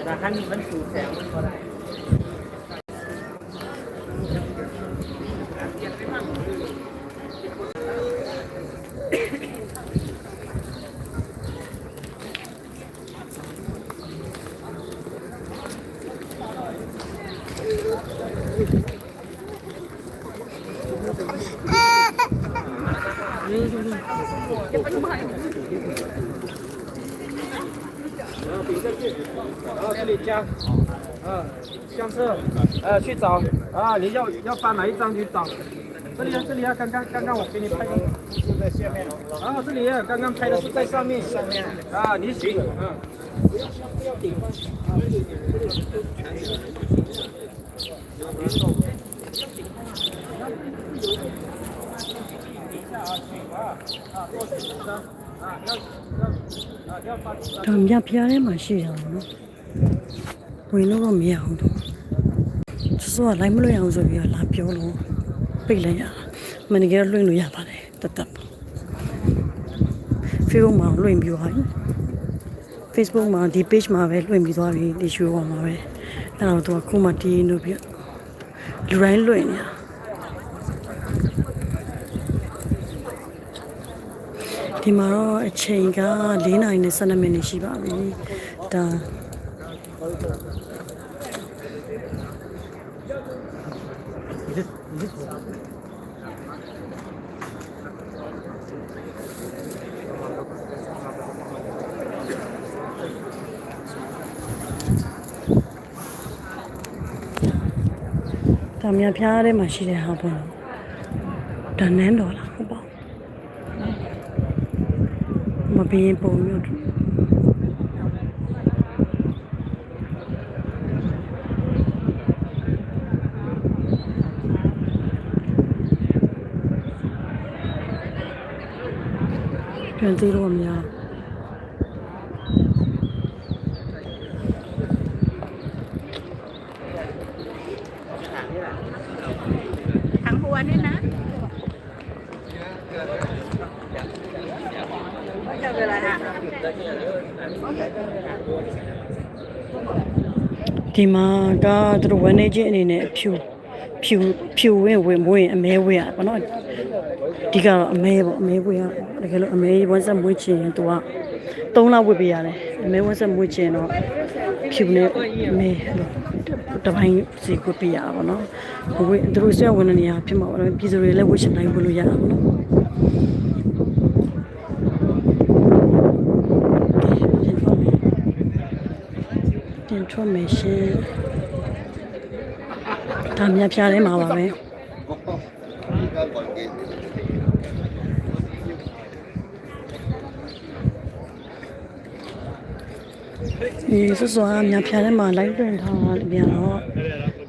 แต่ถ้าครั้งนี้มันสูดแสงมันก็ได้ 啊，这里加，啊，相册，呃，去找，啊，你要要翻哪一张去找？这里啊，这里啊，刚刚刚刚我给你拍的，是在下面啊，这里啊，刚刚拍的是在上面，上面啊，你选，嗯。不要不要顶啊，这里这里全是别动。啊，多紧张啊，要要啊，要发紧张。 ဒါမြဖျားထဲမှာရှိတာပေါ့နော်ဝင်လို့တော့မရအောင်တော့စစောကလိုက်မလွှင့်အောင်ဆိုပြီးတော့လာပြောလို့ပိတ်လိုက်ရတာမန်နေဂျာလွှင့်လို့ရပါတယ်တတ်တတ်ပါ Facebook မှာလွှင့်ပြီးသွားပြီ Facebook မှာဒီ page မှာပဲလွှင့်ပြီးသွားပြီဒီရွှေပေါ်မှာပဲအဲ့တော့သူကခုမှတီးလို့ပြလူတိုင်းလွှင့်နေတာ ဒီမှာတော့အချိန်က4နာရီနဲ့12မိနစ်ရှိပါပြီဒါဒါမြန်ဖျားထဲမှာရှိတဲ့ဟာပေါ့နော်ဒါနန်းတော်လားဟုတ်ပါ ဘူးမဘင်းပုံမျိုးတူပြန်သေးတော့မ ဒီမှာကသူတို့ဝန်နေချင်းအနေနဲ့ဖြူဖြူဖြူဝင်းဝင်မွေးရင်အမဲဝေးရပါတော့ဒီကတော့အမဲပေါ့အမဲဝေးရတကယ်လို့အမဲဝန်ဆက်မွေးချင်ရင်သူက3လဝေးပေးရတယ်အမဲဝန်ဆက်မွေးချင်တော့ဖြူနဲ့အမဲအဲ့လိုတပိုင်းစီကိုပေးရတာပေါ့နော်ဝေးသူတို့ဆက်ဝင်နေရဖြစ်မှာပေါ့ပြည်သူတွေလည်းဝေးချင်တိုင်းဝေးလို့ရတာပေါ့နော် တင်ထွမယ်ရှင်ဒါမြဖျားထဲမှာပါပဲဒီစစောအမြဖျားထဲမှာ live လွှင့်ထားတာပြန်တော့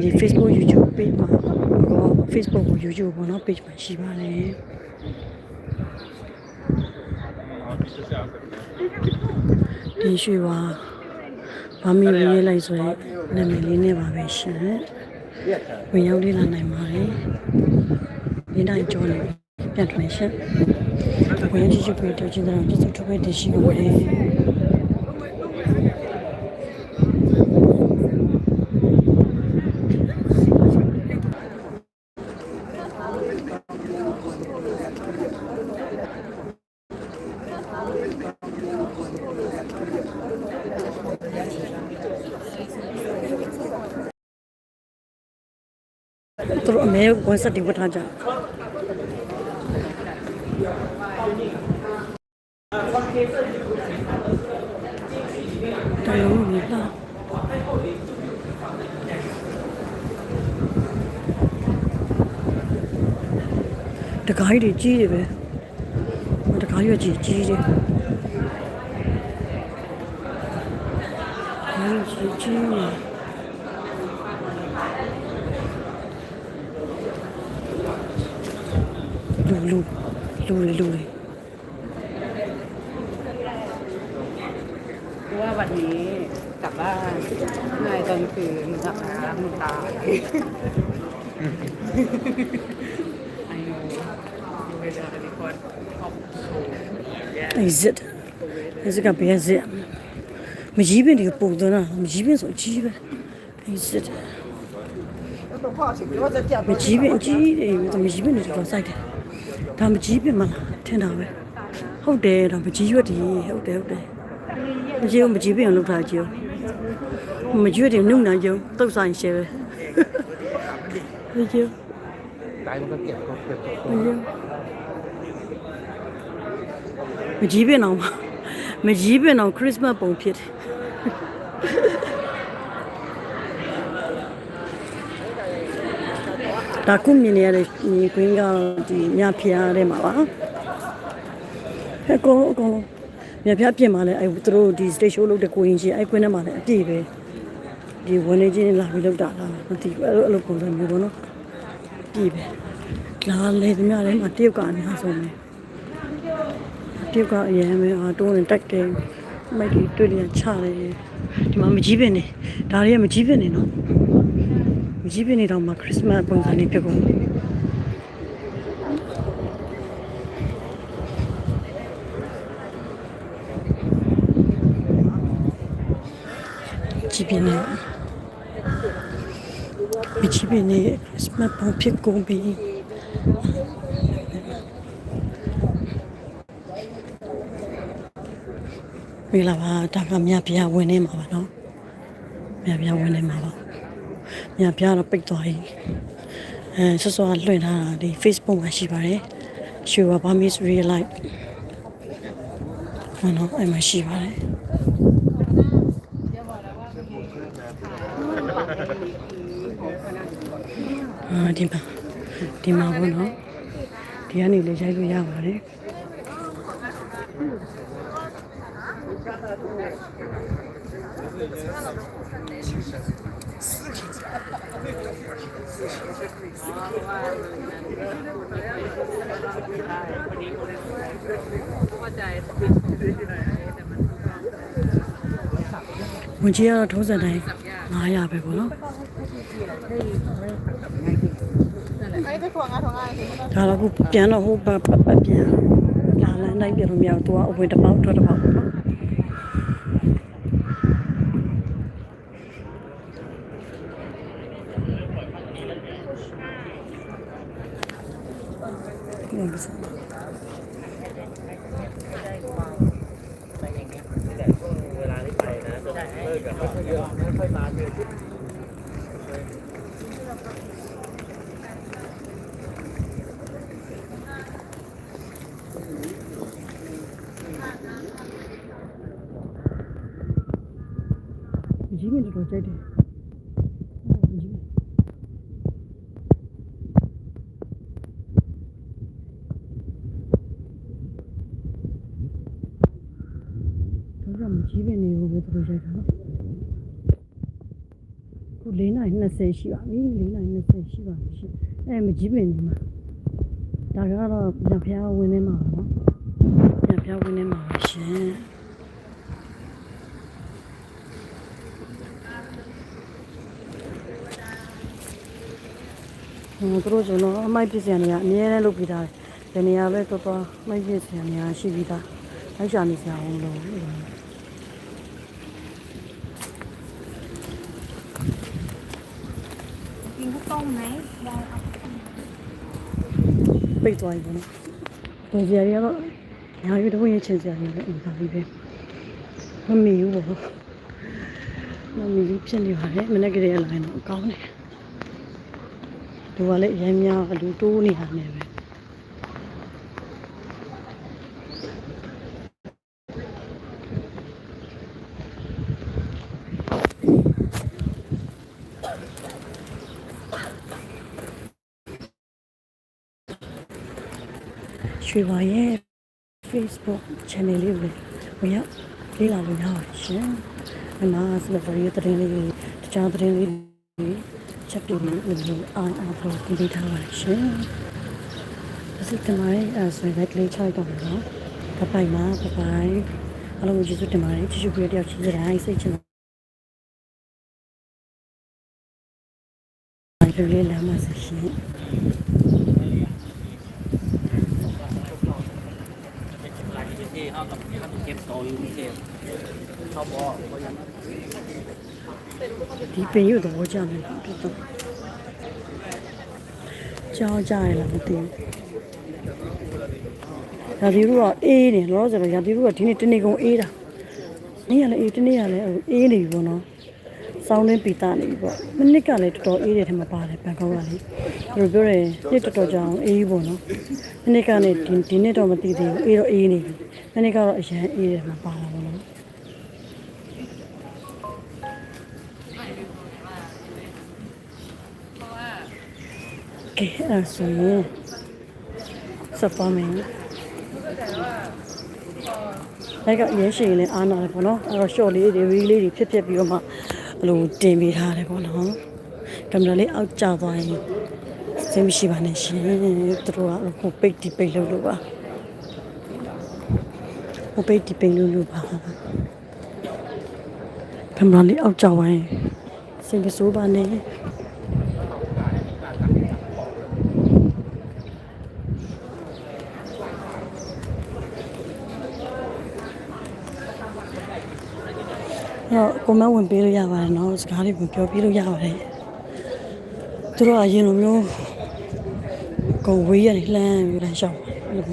ဒီ Facebook YouTube page မှာတော့ Facebook ကို YouTube ပေါ့နော် page မှာရှိပါတယ်ဒီရွှေပါ ဘာမီရေးလိုက်ဆိုရင်နာမည်လေးနဲ့ပါပဲရှင်ဝင်ရောက်လေးလာနိုင်ပါတယ်ဒီတိုင်းကြောနေပြန်ထွင်ရှင်ဝင်ကြည့်ကြည့်ပြီးတော့ကျင်းတော့ကျေးဇူးထုတ်ပေးတင်ရှိပါတယ် မဲဝန်ဆက်တွေဝတ်ထားကြတယ်လို့မြင်လားတကားကြီးတွေကြီးတယ်ပဲတကားရွက်ကြီးကြီးတယ် လူလူလူတွေလူတွေว่าวันนี้กลับบ้านนายตอนคืนกับอาคุณตาไอ้เวลาที่คนชอบโชว์ไอ้ซิดไอ้ซิดกับเบียซิดမကြီးပင်တွေပုံသွင်းတာမကြီးပင်ဆိုအကြီးပဲအိစစ်တယ်မကြီးပင်အကြီးတယ်မကြီးပင်တွေတော့စိုက်တယ် ဒါမကြီးပြမလားထင်တာပဲဟုတ်တယ်ဒါမကြီးရွက်ဒီဟုတ်တယ်ဟုတ်တယ်မကြီးမကြီးပြအောင်လုပ်ထားကြည့်အောင်မကြီးရွက်ဒီနုနာကြုံတုတ်ဆိုင်ရှယ်ပဲမကြီးတိုင်းမကကက်ကောက်ကက်ကောမကြီးမကြီးပြအောင်မကြီးပြအောင်ခရစ်စမတ်ပုံဖြစ်တယ် ဒါကုမြင်နေရတဲ့ညီကွင်းကဒီမြဖျားထဲမှာပါအကုန်လုံးအကုန်လုံးမြဖျားပြင်มาလဲအဲသူတို့ဒီ stage show လုပ်တဲ့ကိုရင်ချင်းအဲကွင်းထဲမှာလည်းအပြည့်ပဲဒီဝန်နေချင်းလာပြီးလုပ်တာလားမသိဘူးအဲ့လိုအဲ့လိုပုံစံမျိုးပေါ့နော်ပြည့်ပဲလာလေဒီများထဲမှာတရုတ်ကအများဆုံးပဲတယောက်ကအရင်ပဲအာတိုးနေတက်တယ်မိုက်ကြီးတွေ့လျက်ချတယ်ဒီမှာမကြီးပင်နေဒါတွေကမကြီးပင်နေနော် မကြီးပင်နေတော့မှခရစ်စမတ်ပုံစံလေးဖြစ်ကုန်ကြီးပင်နေမကြီးပင်နေခရစ်စမတ်ပုံဖြစ်ကုန်ပြီမင်္ဂလာပါဒါကမြပြဝင်နေမှာပါနော်မြပြဝင်နေမှာပါ မြပြတော့ပိတ်သွားပြီအဲဆော့ဆော့လွှင့်ထားတာဒီ Facebook မှာရှိပါတယ်ရှိပါဘာမစ် real life ဟောနော်အဲ့မှာရှိပါတယ်အာဒီမှာဒီမှာဘောနော်ဒီကနေလည်းရိုက်လို့ရပါတယ် ဝင်ကြီးကတော့ထုံးစံတိုင်း900ပဲပေါ့နော်ဒါတော့ခုပြန်တော့ဟိုပတ်ပတ်ပတ်ပြန်လာလမ်းတိုင်းပြန်လို့မရဘူးသူကအဝင်တစ်ပေါက်ထွက်တစ်ပေါက် ပေါ့နော်ဒီလို 20ရှိပါပြီ၄နိုင်20ရှိပါပြီအဲမကြီးပဲနေမှာဒါကတော့ညဖျားဝင်နေမှာပါနော်ညဖျားဝင်နေမှာပါရှင်ဟိုသူတို့ဆိုတော့အမိုက်ပစ္စည်းနေရအမြဲတမ်းလုပ်ပြီးသားတယ်။ဒီနေရာပဲတော့တော့အမိုက်ပစ္စည်းနေရရှိပြီးသား။လိုက်ရှာနေစရာအောင်လို့ ပိတ်သွားပြီပေါ့နော်။ဒီကြရီကတော့ညာရီတော့ရင်ချင်စရာတွေလည်းအများကြီးပဲ။မမီဘူးပေါ့။မမီဘူးဖြစ်နေပါတယ်။မနေ့ကလေးကလာရင်တော့ကောင်းတယ်။လူကလည်းအရင်များအလူတိုးနေတာနဲ့ပဲ ရွှေပါရဲ့ Facebook channel လေးကိုဝင်ရောက်လေးလာလို့ရပါရှင်။ဒီမှာစပယ်ရီသတင်းလေးတွေတခြားသတင်းလေးတွေချက်တူလေးတွေအားအားဖို့ပြင်ပေးထားပါရှင်။ဒါစိတ်ကမိုင်းအဲဆိုရင်လည်းလေးချလိုက်တော့မယ်နော်။ဘပိုင်မှာဘပိုင်အားလုံးကိုကျေးဇူးတင်ပါတယ်ချစ်ချူပြတဲ့တယောက်ချင်းစတိုင်းစိတ်ချင်တယ်လေးလာမှာဆက်ရှင် ဒီပင်ရုပ်သဘောကျတယ်ပြတော့ကြောင်းကြရလားမသိဘူးရာသီဥတုကအေးနေလောလောဆယ်တော့ရာသီဥတုကဒီနေ့တနေ့ကုန်အေးတာနေ့ကလည်းအေးတနေ့ကလည်းအေးနေပြီပေါ့နော်စောင်းလင်းပီတာနေပြီပေါ့မနစ်ကလည်းတော်တော်အေးတယ်ထင်မှာပါတယ်ဘန်ကောက်ကလေဘယ်လိုပြောရဲနေ့တော်တော်ကြောင်အေးပေါ့နော်မနစ်ကလည်းဒီဒီနေ့တော့မသိသေးဘူးအေးတော့အေးနေပြီမနစ်ကတော့အရန်အေးတယ်ထင်မှာပါတာပေါ့နော် ကဲအဲ့ဒါဆိုရင်စပ်ပါမယ်အဲ့ကအရင်ရှိရင်လည်းအားနာတယ်ပေါ့နော်အဲ့တော့ short လေးတွေ reel လေးတွေဖြစ်ဖြစ်ပြီးတော့မှအဲ့လိုတင်ပေးထားတယ်ပေါ့နော်ကင်မရာလေးအောက်ကျသွားရင်စင်မရှိပါနဲ့ရှင်သူတို့ကဟိုပိတ်ဒီပိတ်လို့လို့ပါဟိုပိတ်ဒီပိတ်လို့လို့ပါကင်မရာလေးအောက်ကျသွားရင်စင်မဆိုးပါနဲ့ တော့ကိုမဝင်ပေးလို့ရပါတယ်เนาะစကားလေးဝင်ပြောပြလို့ရပါတယ်သူတို့အရင်လိုမျိုးကိုဝေးရနေလှမ်းပြီးတော့ရှောက်အဲ့လို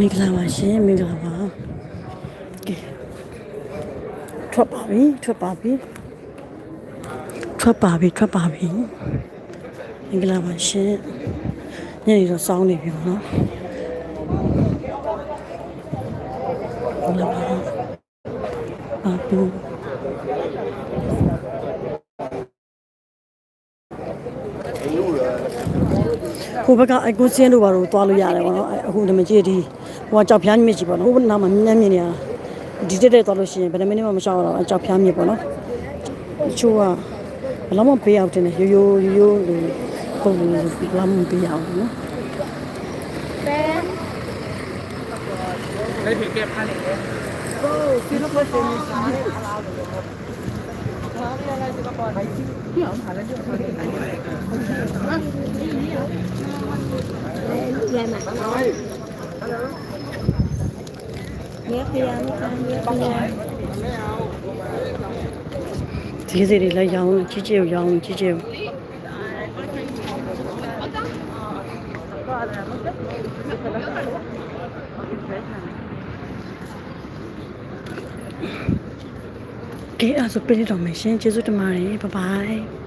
မျိုးမင်္ဂလာပါရှင်မင်္ဂလာပါကဲထွက်ပါပြီထွက်ပါပြီထွက်ပါပြီထွက်ပါပြီမင်္ဂလာပါရှင်ညနေတော့စောင်းနေပြီပေါ့နော်မင်္ဂလာပါပါဘူး ဟိုဘက်ကအကူစင်းတို့ဘာလို့သွားလို့ရတယ်ပေါ့နော်အဲ့အခုဒီမကြီးဒီဟိုကကြောက်ဖျားမြစ်ကြီးပေါ့နော်ဟိုဘက်နားမှာမြင်းမြင့်နေရတာဒီတက်တက်သွားလို့ရှိရင်ဘယ်နှမိနစ်မှမရှောက်တော့အကြောက်ဖျားမြစ်ပေါ့နော်အချို့ကဘယ်လောက်မှပေးအောင်တင်တယ်ရိုးရိုးရိုးရိုးလူပုံလူဘယ်လောက်မှပေးအောင်နော်ဒီစီတွေ လည်းရောင်းကြီးကြီးကိုရောင်းကြီးကြီးကို ကဲအဲ့ဒါဆိုပြည့်တော့မယ်ရှင်ကျေးဇူးတင်ပါတယ်ဘိုင်ဘိုင်